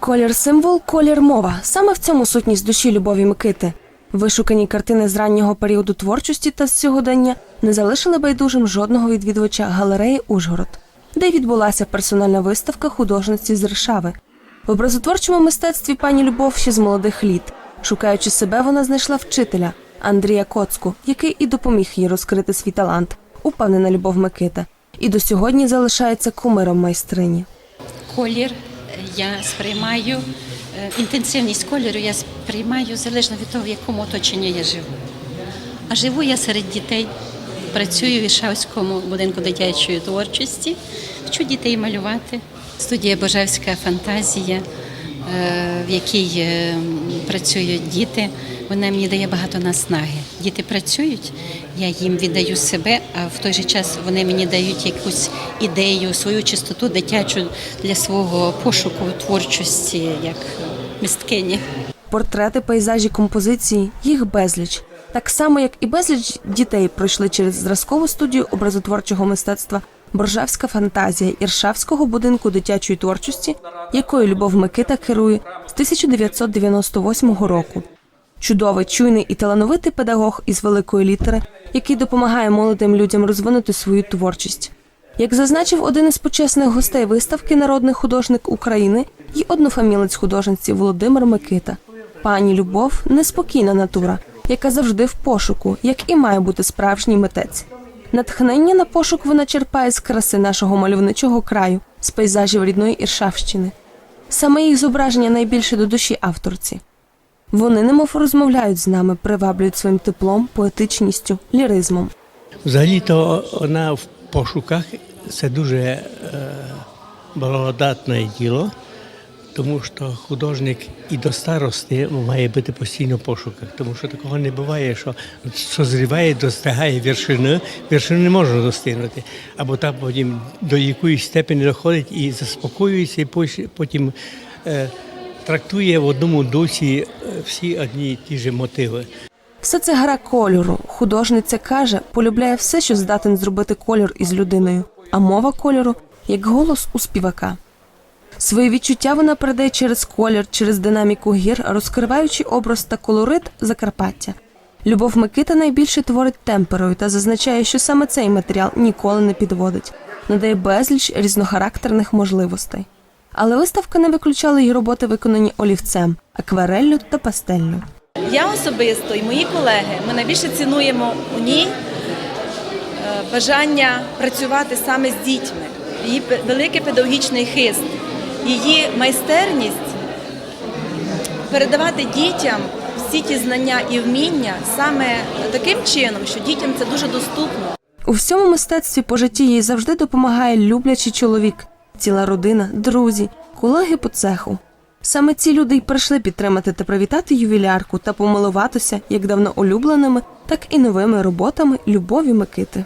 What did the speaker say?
Колір символ, колір мова. Саме в цьому сутність душі Любові Микити. Вишукані картини з раннього періоду творчості та з сьогодення не залишили байдужим жодного відвідувача галереї Ужгород, де й відбулася персональна виставка художниці з Ришави. В образотворчому мистецтві пані Любов ще з молодих літ. Шукаючи себе, вона знайшла вчителя Андрія Коцку, який і допоміг їй розкрити свій талант, упевнена Любов Микита, і до сьогодні залишається кумиром майстрині. Колір я сприймаю, е, інтенсивність кольору я сприймаю залежно від того, в якому оточенні я живу. А живу я серед дітей, працюю в Ішавському будинку дитячої творчості, вчу дітей малювати. Студія Божевська фантазія, в якій е, працюють діти. Вона мені дає багато наснаги. Діти працюють, я їм віддаю себе, а в той же час вони мені дають якусь ідею, свою чистоту дитячу для свого пошуку творчості як мисткині. Портрети, пейзажі, композиції їх безліч. Так само, як і безліч дітей пройшли через зразкову студію образотворчого мистецтва Боржавська фантазія Іршавського будинку дитячої творчості, якою Любов Микита керує з 1998 року. Чудовий, чуйний і талановитий педагог із великої літери, який допомагає молодим людям розвинути свою творчість. Як зазначив один із почесних гостей виставки народний художник України і однофамілець художниці Володимир Микита, пані Любов неспокійна натура, яка завжди в пошуку, як і має бути справжній митець. Натхнення на пошук вона черпає з краси нашого мальовничого краю, з пейзажів рідної Іршавщини. Саме їх зображення найбільше до душі авторці. Вони немов розмовляють з нами, приваблюють своїм теплом, поетичністю, ліризмом. Взагалі-то вона в пошуках це дуже е, благодатне діло, тому що художник і до старости має бути постійно в пошуках, тому що такого не буває, що созріває, достигає вершини, вершини не можна достигнути, або так потім до якоїсь степені доходить і заспокоюється, і потім е, трактує в одному дусі е, всі одні і ті ж мотиви. Все це гра кольору. Художниця каже, полюбляє все, що здатен зробити кольор із людиною, а мова кольору як голос у співака. Свої відчуття вона передає через колір, через динаміку гір, розкриваючи образ та колорит Закарпаття. Любов Микита найбільше творить темперою та зазначає, що саме цей матеріал ніколи не підводить, надає безліч різнохарактерних можливостей. Але виставка не виключала її роботи, виконані олівцем, аквареллю та пастеллю. Я особисто і мої колеги ми найбільше цінуємо у ній е, бажання працювати саме з дітьми, її великий педагогічний хист, її майстерність передавати дітям всі ті знання і вміння саме таким чином, що дітям це дуже доступно. У всьому мистецтві по житті їй завжди допомагає люблячий чоловік, ціла родина, друзі, колеги по цеху. Саме ці люди й прийшли підтримати та привітати ювілярку та помилуватися як давно улюбленими, так і новими роботами Любові Микити.